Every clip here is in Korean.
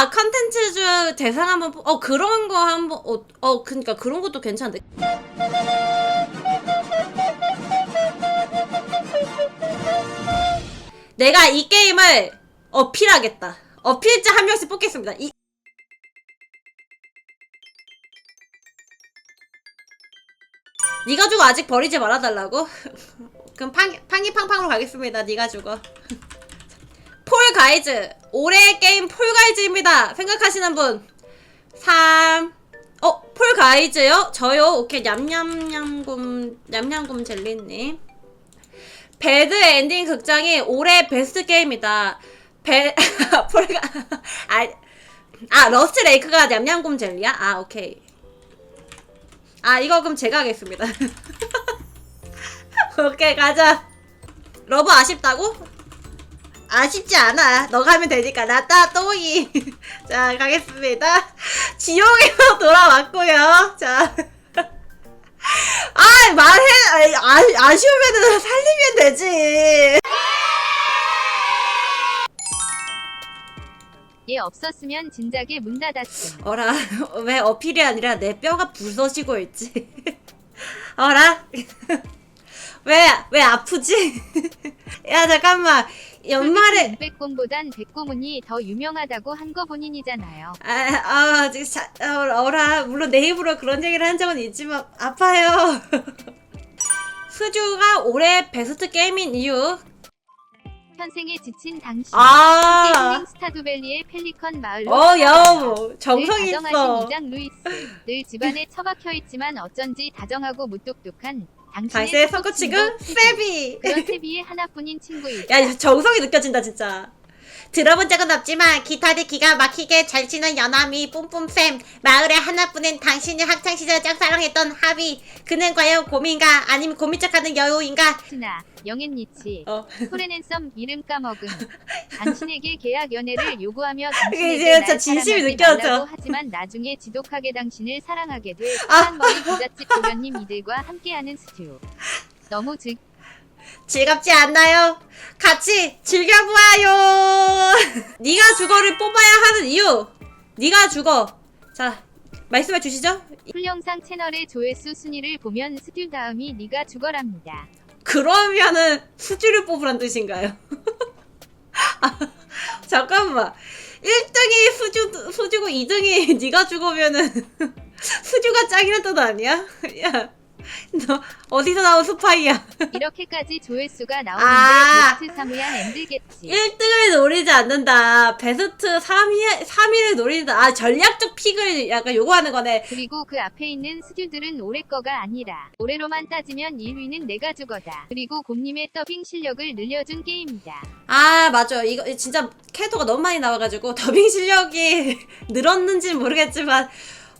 아 컨텐츠 중 대상 한번 뽑- 어 그런 거 한번 어, 어 그러니까 그런 것도 괜찮은데. 내가 이 게임을 어필하겠다. 어필자 한 명씩 뽑겠습니다. 이 니가 주고 아직 버리지 말아달라고? 그럼 팡, 팡이팡팡으로 가겠습니다. 니가 주고 폴 가이즈 올해 게임 폴 가이즈입니다 생각하시는 분 3. 어, 폴 가이즈요? 저요? 오케이, 냠냠냠곰, 냠냠곰 젤리님. 배드 엔딩 극장이 올해 베스트 게임이다. 배, 폴가, 아, 아, 러스트 레이크가 냠냠곰 젤리야? 아, 오케이. 아, 이거 그럼 제가 하겠습니다. 오케이, 가자. 러브 아쉽다고? 아쉽지 않아. 너가 하면 되니까. 나따 또이. 자, 가겠습니다. 지옥에서 돌아왔고요. 자. 아, 말해. 아, 아쉬우면은 살리면 되지. 얘 없었으면 진작에 문 닫았음. 어라, 왜 어필이 아니라 내 뼈가 부서지고 있지? 어라? 왜, 왜 아프지? 야, 잠깐만. 연말에, 백곰보단 백곰은이 더 유명하다고 한 거 본인이잖아요. 아, 아, 지금 자, 어, 어라. 물론 내 입으로 그런 얘기를 한 적은 있지만, 아파요. 스주가 올해 베스트 게임인 이유? 현생에 지친 당신. 아, 스타두밸리의 펠리컨 마을로 어, 야, 찾아가요. 정성 늘 있어. 다정하신 이장 루이스. 늘 집안에 처박혀 있지만 어쩐지 다정하고 무뚝뚝한 당신의 당신의 서커치그 세비. 그런 세비의 하나뿐인 친구이자 야, 정성이 느껴진다, 진짜. 들어본 적은 없지만 기타를 기가 막히게 잘 치는 연함이 뿜뿜쌤 마을의 하나뿐인 당신이 학창시절 짝사랑했던 하비. 그는 과연 고민가? 아니면 고민 척하는 여우인가? 나 영앤니치. 어. 코레넨썸 이름 까먹음. 당신에게 계약 연애를 요구하며 이게 당신에게 날 사랑하지 느껴져. 말라고 하지만 나중에 지독하게 당신을 사랑하게 될 아. 한머리 부잣집 도련님 이들과 함께하는 스튜 너무 즐 즐겁지 않나요? 같이 즐겨보아요 네가 죽어를 뽑아야 하는 이유 네가 죽어 자 말씀해 주시죠 풀영상 채널의 조회수 순위를 보면 스튜 다음이 네가 죽어랍니다 그러면은 수주를 뽑으란 뜻인가요? 아, 잠깐만. 1등이 수주, 수주고 2등이 네가 죽으면은 수주가 짱이란 뜻 아니야? 야, 너 어디서 나온 스파이야? 이렇게까지 조회수가 나오는데 아. 베스트 3위야 엠들겠지 1등을 노리지 않는다. 베스트 3위, 3위를 노린다. 아, 전략적 픽을 약간 요구하는 거네. 그리고 그 앞에 있는 스튜들은 올해 거가 아니라 올해로만 따지면 1위는 내가 죽어다. 그리고 곰님의 더빙 실력을 늘려준 게임이다. 아, 맞아. 이거 진짜 캐릭터가 너무 많이 나와가지고 더빙 실력이 늘었는지 모르겠지만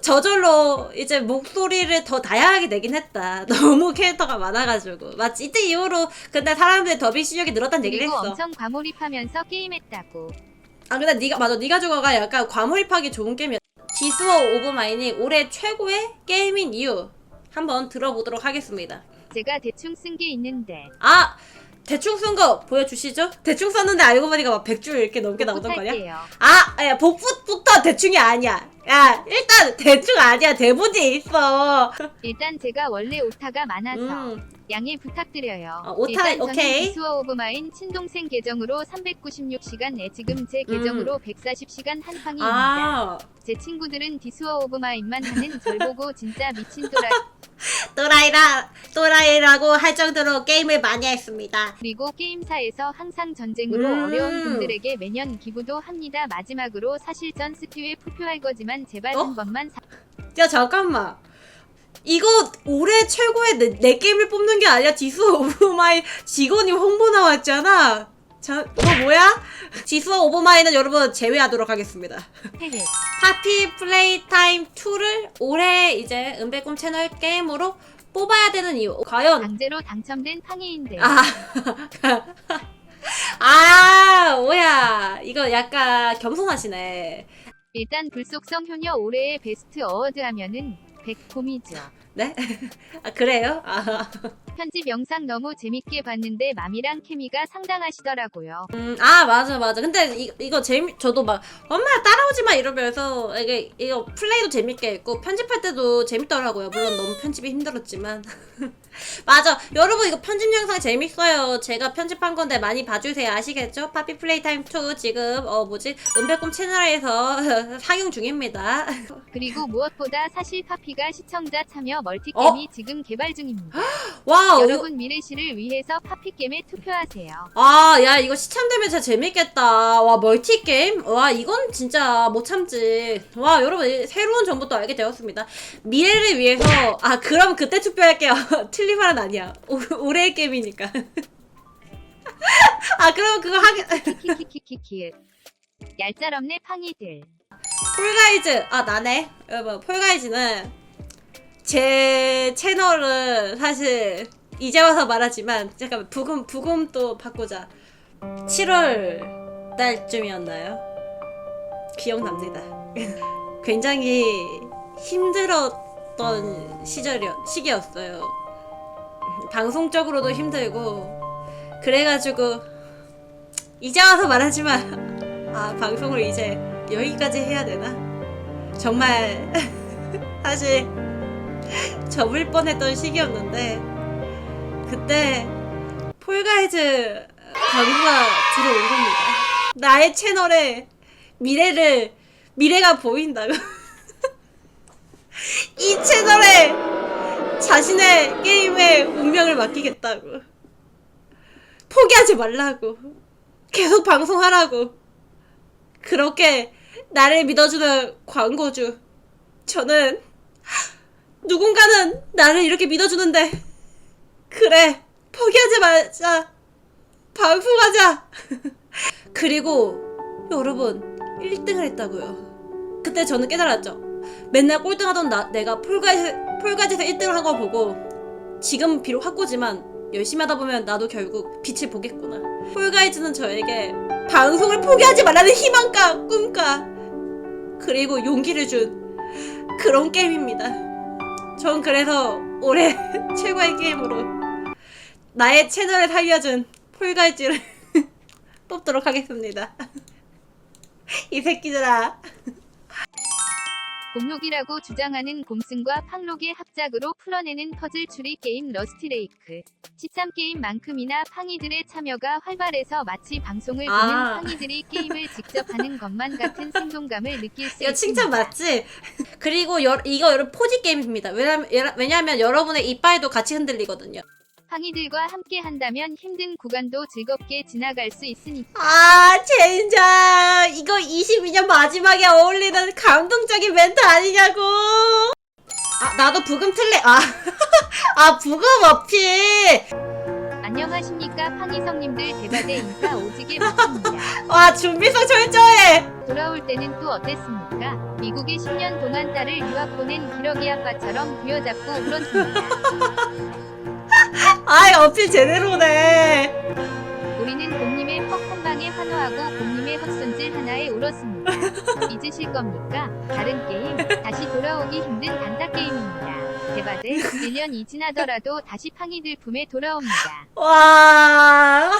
저절로 이제 목소리를 더 다양하게 내긴 했다. 너무 캐릭터가 많아가지고. 맞지? 이때 이후로 근데 사람들의 더빙 실력이 늘었다는 얘기를 그리고 했어. 엄청 과몰입하면서 게임했다고. 아 근데 네가 맞아. 네가 죽어가 약간 과몰입하기 좋은 게임이야. 지스워 오브 마인이 올해 최고의 게임인 이유 한번 들어보도록 하겠습니다. 제가 대충 쓴 게 있는데 아 대충 쓴 거 보여주시죠? 대충 썼는데 알고 보니까 막 100줄 이렇게 넘게 나오던 거냐? 아, 야, 복붙부터 대충이 아니야. 야, 일단 대충 아니야. 대본이 있어. 일단 제가 원래 오타가 많아서 음, 양해 부탁드려요. 어, 오타, 일단 저는 오케이. 비스워 오브 마인 친동생 계정으로 396시간에 지금 제 계정으로 140시간 한팡입니다. 아, 제 친구들은 디스워 오브 마인만 하는 절 보고 진짜 미친 또라 또라이라, 또라이라고 할 정도로 게임을 많이 했습니다. 그리고 게임사에서 항상 전쟁으로 음. 어려운 분들에게 매년 기부도 합니다. 마지막으로 사실 전 스튜에 투표할 거지만 제발 어? 한 번만 사... 야, 잠깐만. 이거 올해 최고의 내, 내 게임을 뽑는 게 아니라 지수 오브 마이 직원이 홍보 나왔잖아. 자, 이거 뭐야? 지수 오브 마이는 여러분 제외하도록 하겠습니다. 파티 플레이 타임 2를 올해 이제 은배꿈 채널 게임으로 뽑아야 되는 이유. 과연 강제로 당첨된 팡이인데 아, 아, 뭐야. 이거 약간 겸손하시네. 일단 불속성 효녀 올해의 베스트 어워드 하면은 백곰이죠. 네? 아 그래요? 아, 편집 영상 너무 재밌게 봤는데 맘이랑 케미가 상당하시더라고요. 음, 아 맞아 맞아. 근데 이, 이거 재미 저도 막 엄마 따라오지 마 이러면서 이게 이거 플레이도 재밌게 했고 편집할 때도 재밌더라고요. 물론 너무 편집이 힘들었지만 맞아. 여러분 이거 편집 영상 재밌어요. 제가 편집한 건데 많이 봐주세요. 아시겠죠? 파피 플레이 타임 2 지금 어 뭐지 은백꿈 채널에서 상영 중입니다. 그리고 무엇보다 사실 파피가 시청자 참여 멀티게임이 지금 개발 중입니다. 이거- 여러분 미래시를 위해서 파피게임에 투표하세요. 아, 야, 이거 시참되면 진짜 재밌겠다. 와, 멀티게임? 와, 이건 진짜 못 참지. 와, 여러분, 이 새로운 정보도 알게 되었습니다. 미래를 위해서, 아, 그럼 그때 투표할게요. 틀린 말은 아니야. 오, 올해의 게임이니까. 아, 그럼 그거. 키키키키키. 얄짤없네 팡이들. 폴가이즈. 아, 나네. 여러분, 폴가이즈는 제 채널은 사실 이제 와서 말하지만, 잠깐만, 부금, 부금 또 바꾸자. 7월 달쯤이었나요? 기억납니다. 굉장히 힘들었던 시절이었, 시기였어요. 방송적으로도 힘들고, 그래가지고, 이제 와서 말하지만, 아, 방송을 이제 여기까지 해야 되나? 정말, 사실, 접을 뻔했던 시기였는데, 그때, 폴가이즈 광고가 들어온 겁니다. 나의 채널에 미래를, 미래가 보인다고. 이 채널에 자신의 게임의 운명을 맡기겠다고. 포기하지 말라고. 계속 방송하라고. 그렇게 나를 믿어주는 광고주. 저는 누군가는 나를 이렇게 믿어주는데. 그래 포기하지 말자. 방송하자. 그리고 여러분 1등을 했다고요. 그때 저는 깨달았죠. 맨날 꼴등하던 나, 내가 폴가지, 폴가지에서 1등을 한 거 보고 지금 비록 학고지만 열심히 하다 보면 나도 결국 빛을 보겠구나. 폴가이즈는 저에게 방송을 포기하지 말라는 희망과 꿈과 그리고 용기를 준 그런 게임입니다 전 그래서 올해 최고의 게임으로 나의 채널을 살려준 폴갈지를 뽑도록 하겠습니다. 이 새끼들아. 곰록이라고 주장하는 곰승과 팡록의 합작으로 풀어내는 퍼즐 추리 게임 러스티레이크. 13게임만큼이나 팡이들의 참여가 활발해서 마치 방송을 아. 보는 팡이들이 게임을 직접 하는 것만 같은 생동감을 느낄 수 이거 칭찬 있습니다. 맞지? 그리고 여, 이거 여러분 포지 게임입니다. 왜냐면, 왜냐면 여러분의 이빨도 같이 흔들리거든요. 팡이들과 함께 한다면 힘든 구간도 즐겁게 지나갈 수 있으니까. 아, 젠장. 이거 22년 마지막에 어울리는 감동적인 멘트 아니냐고. 아, 나도 부금 틀래. 아, 아, 부금 어필. 안녕하십니까 팡이성님들 대박의 인사 오지게 못합니다. 와, 준비성 철저해. 돌아올 때는 또 어땠습니까? 미국에 10년 동안 딸을 유학 보낸 기러기 아빠처럼 부여잡고 울었습니다. 어필 제대로네. 우리는 곰님의 퍽 한 방에 환호하고 곰님의 헛손질 하나에 울었습니다. 잊으실 겁니까? 다른 게임, 다시 돌아오기 힘든 단타 게임입니다. 대바대 1년이 지나더라도 다시 팡이들 품에 돌아옵니다. 와.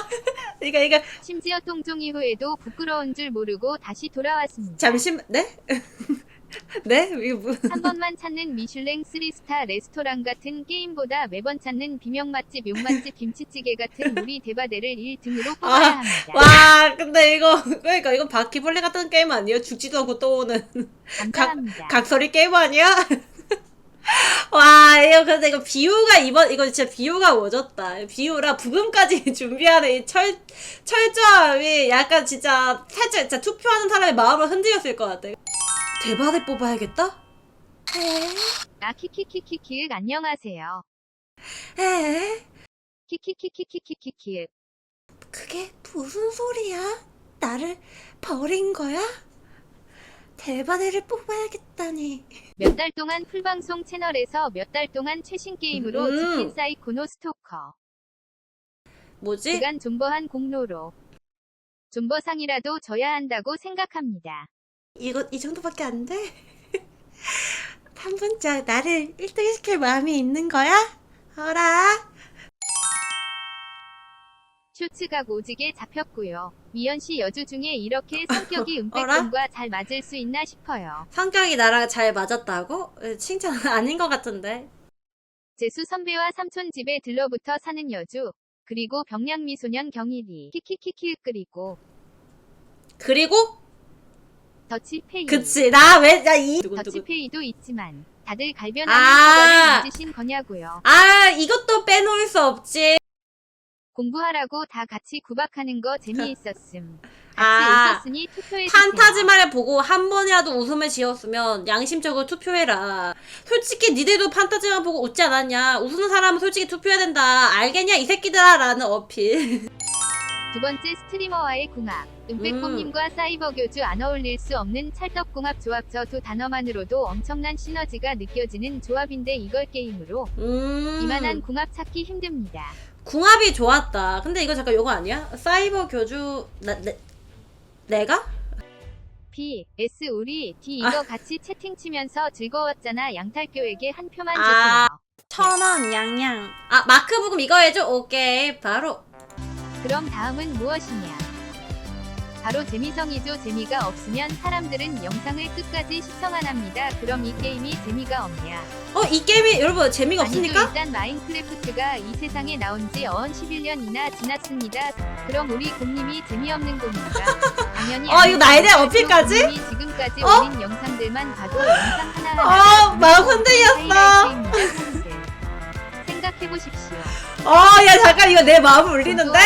이거, 이거, 심지어 통종 이후에도 부끄러운 줄 모르고 다시 돌아왔습니다. 잠시만, 네? 네? 이거 뭐. 한 번만 찾는 미슐랭 3스타 레스토랑 같은 게임보다 매번 찾는 비명 맛집 욕 맛집 김치찌개 같은 우리 대바대를 1등으로 뽑아야 아, 합니다. 와, 근데 이거, 그러니까 이건 바퀴벌레 같은 게임 아니에요? 죽지도 않고 또 오는. 감사합니다. 각설이 게임 아니야? 와, 이거 근데 이거 비유가 이번 이거 진짜 비유가 오졌다. 비유라 부금까지 준비하는 이 철 철저함이 약간 진짜 살짝 진짜 투표하는 사람의 마음을 흔들렸을 것 같아. 대박을 뽑아야겠다. 아 키키키키키윽 안녕하세요. 에? 키키키키키키키윽 그게 무슨 소리야? 나를 버린 거야? 대바대를 뽑아야겠다니. 몇 달 동안 풀방송 채널에서 몇 달 동안 최신 게임으로 음. 지킨 사이코노 스토커 뭐지? 그간 존버한 공로로 존버상이라도 져야 한다고 생각합니다. 이거 이 정도밖에 안 돼? 한 번쯤 나를 1등 시킬 마음이 있는 거야? 어라? 쇼츠가 오지게 잡혔고요. 미연 씨 여주 중에 이렇게 성격이? 은백군과 잘 맞을 수 있나 싶어요. 성격이 나랑 잘 맞았다고? 에, 칭찬 아닌 것 같은데. 재수 선배와 삼촌 집에 들러붙어 사는 여주. 그리고 병량미소년 경일이 키키키키 그리고 그리고? 더치페이 그치, 나 왜, 나 이. 더치페이도 있지만 다들 갈변하는 아. 그거를 잊으신 거냐고요. 아, 이것도 빼놓을 수 없지. 공부하라고 다 같이 구박하는 거 재미있었음. 같이 아. 웃었으니 투표해주세요. 판타지마를 보고 한 번이라도 웃음을 지었으면 양심적으로 투표해라. 솔직히 니들도 판타지마 보고 웃지 않았냐? 웃는 사람은 솔직히 투표해야 된다. 알겠냐 이 새끼들아 라는 어필. 두 번째 스트리머와의 궁합. 은백곰님과 사이버 교주 안 어울릴 수 없는 찰떡궁합 조합 저 두 단어만으로도 엄청난 시너지가 느껴지는 조합인데 이걸 게임으로 음. 이만한 궁합 찾기 힘듭니다. 궁합이 좋았다. 근데 이거 잠깐 요거 아니야? 사이버 교주 나, 내, 내가? P, S 우리 D 이거 같이 채팅 치면서 즐거웠잖아. 양탈교에게 한 표만 아. 주세요. 천원 양양. 아 마크 부금 이거 해줘. 오케이 바로. 그럼 다음은 무엇이냐? 바로 재미성이죠. 재미가 없으면 사람들은 영상을 끝까지 시청 안 합니다. 그럼 이 게임이 재미가 없냐? 어 이 게임이 여러분 재미가 아니죠. 없습니까? 일단 마인크래프트가 이 세상에 나온 지 어언 11년이나 지났습니다. 그럼 우리 곰님이 재미없는 곰인가? 당연히 어, 이거 나에 대한. 어필까지? 곰님이 지금까지 어? 올린 영상들만 봐도 영상 하나하나 어, 마음 흔들렸어. 생각해 보십시오. 어야 잠깐 이거 내 마음을 울리는데?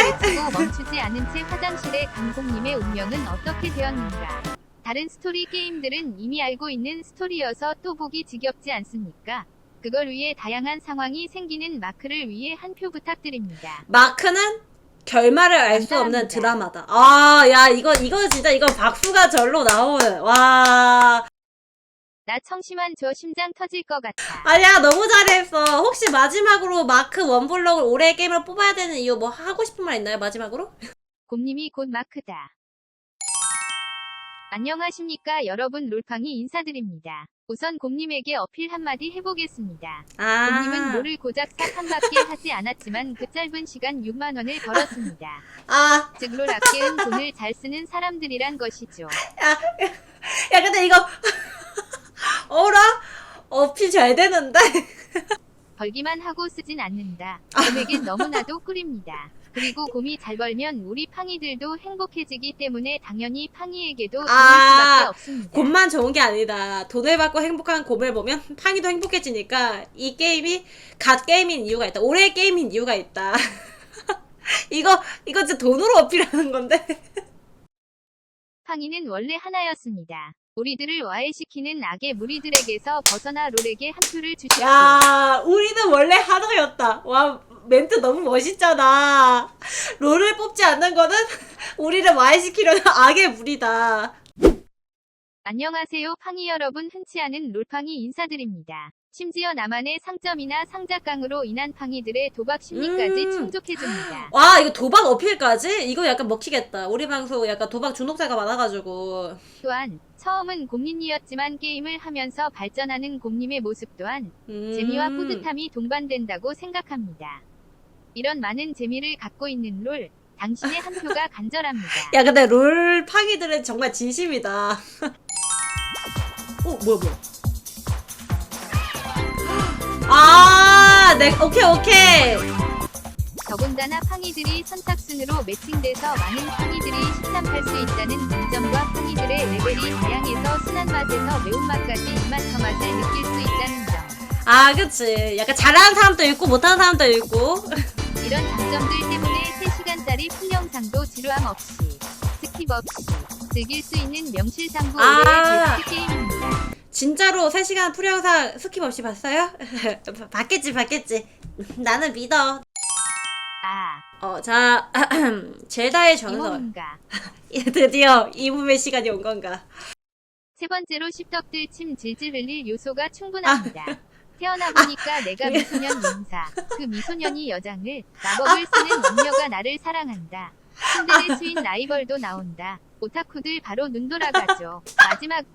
고 멈추지 않은 채 화장실에 간 곰님의 운명은 어떻게 되었는가? 다른 스토리 게임들은 이미 알고 있는 스토리여서 또 보기 지겹지 않습니까? 그걸 위해 다양한 상황이 생기는 마크를 위해 한 표 부탁드립니다. 마크는 결말을 알 수 없는 감사합니다. 드라마다. 아, 야, 이거, 이거 진짜, 이거 박수가 절로 나오는. 와. 나 청심한 저 심장 터질 것 같아. 아니야, 너무 잘했어. 혹시 마지막으로 마크 원블럭을 올해 게임을 뽑아야 되는 이유 뭐 하고 싶은 말 있나요, 마지막으로? 곰님이 곧 마크다. 안녕하십니까 여러분 롤팡이 인사드립니다. 우선 곰님에게 어필 한마디 해보겠습니다. 아. 곰님은 롤을 고작 싹한 바퀴 하지 않았지만 그 짧은 시간 6만 원을 벌었습니다. 아, 즉 롤 아끼는 돈을 잘 쓰는 사람들이란 것이죠. 야, 근데 이거. 어라? 어필 잘 되는데? 벌기만 하고 쓰진 않는다. 곰에겐 너무나도 꿀입니다. 그리고 곰이 잘 벌면 우리 팡이들도 행복해지기 때문에 당연히 팡이에게도 돈을 아, 수밖에 없습니다. 곰만 좋은 게 아니다. 돈을 받고 행복한 곰을 보면 팡이도 행복해지니까 이 게임이 갓 게임인 이유가 있다. 올해 게임인 이유가 있다. 이거 이거 진짜 돈으로 어필하는 건데. 팡이는 원래 하나였습니다. 우리들을 와해시키는 악의 무리들에게서 벗어나 롤에게 한 표를 주십시오. 야, 우리는 원래 하나였다. 와, 멘트 너무 멋있잖아. 롤을 뽑지 않는 거는 우리를 와해시키려는 악의 무리다. 안녕하세요 팡이 여러분 흔치 않은 롤팡이 인사드립니다. 심지어 나만의 상점이나 상작강으로 인한 팡이들의 도박 심리까지 음. 충족해줍니다. 와, 이거 도박 어필까지? 이거 약간 먹히겠다. 우리 방송 약간 도박 중독자가 많아가지고. 또한 처음은 곰님이었지만 게임을 하면서 발전하는 곰님의 모습 또한 음. 재미와 뿌듯함이 동반된다고 생각합니다. 이런 많은 재미를 갖고 있는 롤, 당신의 한 표가 간절합니다. 야, 근데 롤 파기들은 정말 진심이다. 어, 뭐야, 뭐야. 아, 네, 오케이, 오케이. 더군다나 팡이들이 선착순으로 매칭돼서 많은 팡이들이 식탐할 수 있다는 장점과 팡이들의 레벨이 다양해서 순한 맛에서 매운맛까지 이맛 저맛을 느낄 수 있다는 점. 아, 그치. 약간 잘하는 사람도 있고, 못하는 사람도 있고. 이런 장점들 때문에 3시간짜리 풀영상도 지루함 없이 스킵 없이 즐길 수 있는 명실상부 아. 베스트 게임입니다. 진짜로 3시간 풀영상 스킵 없이 봤어요? 봤겠지, 봤겠지. 나는 믿어. 아, 어, 자, 젤다의 전설. 드디어 이붐의 시간이 온 건가. 세 번째로 십덕들 침 질질 흘릴 요소가 충분합니다. 태어나 보니까 내가 미소년 용사. 그 미소년이 여장을 마법을 쓰는 남녀가 나를 사랑한다. 신들의 수인 라이벌도 나온다. 오타쿠들 바로 눈 돌아가죠. 마지막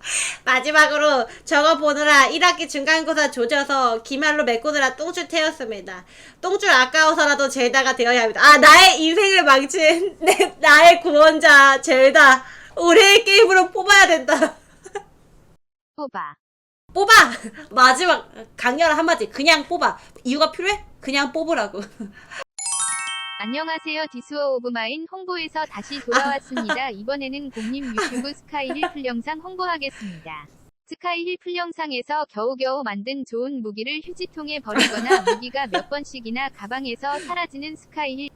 마지막으로 저거 보느라 1학기 중간고사 조져서 기말로 메꾸느라 똥줄 태웠습니다. 똥줄 아까워서라도 젤다가 되어야 합니다. 아 나의 인생을 망친 내, 나의 구원자 젤다 올해의 게임으로 뽑아야 된다. 뽑아. 뽑아! 마지막 강렬한 한마디 그냥 뽑아. 이유가 필요해? 그냥 뽑으라고. 안녕하세요. 디스워 오브 마인 홍보에서 다시 돌아왔습니다. 이번에는 공님 유튜브 스카이힐 풀 영상 홍보하겠습니다. 스카이힐 풀 영상에서 겨우겨우 만든 좋은 무기를 휴지통에 버리거나 무기가 몇 번씩이나 가방에서 사라지는 스카이 힐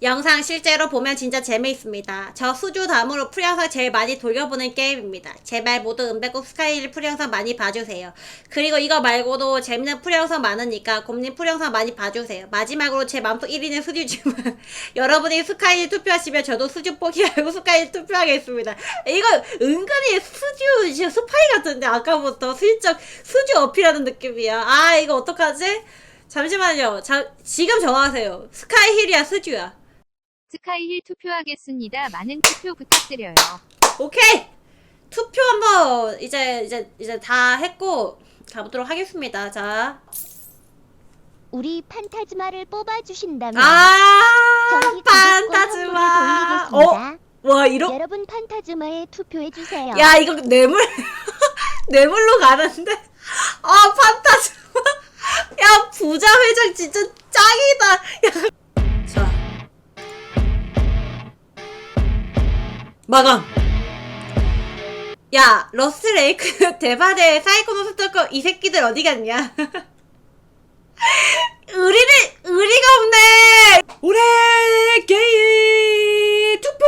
영상 실제로 보면 진짜 재미있습니다. 저 수주 다음으로 풀영상 제일 많이 돌려보는 게임입니다. 제발 모두 은배꼽 스카이힐 풀영상 많이 봐주세요. 그리고 이거 말고도 재밌는 풀영상 많으니까 곰님 풀영상 많이 봐주세요. 마지막으로 제 맘속 1위는 수주지만 여러분이 스카이힐 투표하시면 저도 수주 포기하고 스카이힐 투표하겠습니다. 이거 은근히 수주 스파이 같은데 아까부터 슬쩍 수주 어필하는 느낌이야. 아 이거 어떡하지? 잠시만요. 자, 지금 정하세요. 스카이힐이야, 스주야. 스카이힐 투표하겠습니다. 많은 투표 부탁드려요. 오케이! 투표 한번 이제, 이제, 이제 다 했고, 가보도록 하겠습니다. 자. 우리 판타즈마를 뽑아주신다면 아, 저희 판타즈마. 어, 돌리겠습니다. 와, 이런, 여러분 판타즈마에 투표해 주세요. 야, 이거 뇌물, 뇌물로 가는데? 아, 판타즈마. 야, 부자 회장 진짜 짱이다. 야. 자. 마감. 야, 러스레이크 대바대 사이코노 스토커 이 새끼들 어디 갔냐? 의리를 의리가 없네. 올해 게임 투표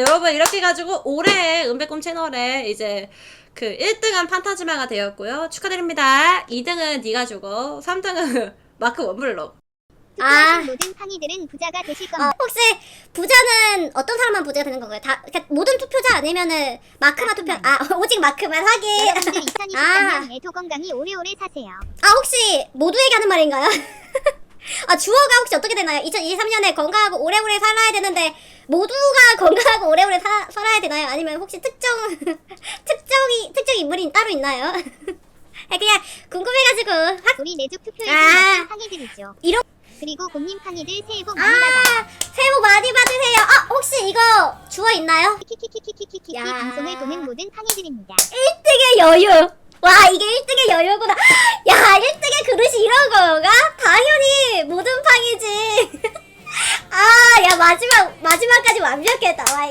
여러분 이렇게 해가지고 올해 은배꿈 채널에 이제 그 1등은 판타지마가 되었고요 축하드립니다 2등은 니가 주고 3등은 마크 원블럭 아. 모든 팡이들은 부자가 되실 어, 혹시 부자는 어떤 사람만 부자가 되는 건가요? 다 그러니까 모든 투표자 아니면은 마크만 투표 아 오직 마크만 하기 여러분들 아. 2023년 애도 건강히 오래오래 사세요. 아 혹시 모두에게 하는 말인가요? 아 주어가 혹시 어떻게 되나요? 2023년에 건강하고 오래오래 살아야 되는데 모두가 건강하고 오래오래 사, 살아야 되나요? 아니면 혹시 특정 특정이 특정 인물이 따로 있나요? 아, 그냥 궁금해가지고 확 우리 내족 투표에 아. 맞춘 팡이들이죠. 이런- 그리고 곰님 팡이들 새해 복 많이 받아요. 아 새해 복 많이 받으세요. 아 혹시 이거 주어 있나요? 키키키키키키키키 야. 방송을 보는 모든 팡이들입니다. 1등의 여유. 와, 이게 1등의 여유구나. 야, 1등의 그릇이 이런 거가? 당연히 모든 팡이지. 아, 야, 마지막, 마지막까지 완벽했다. 와,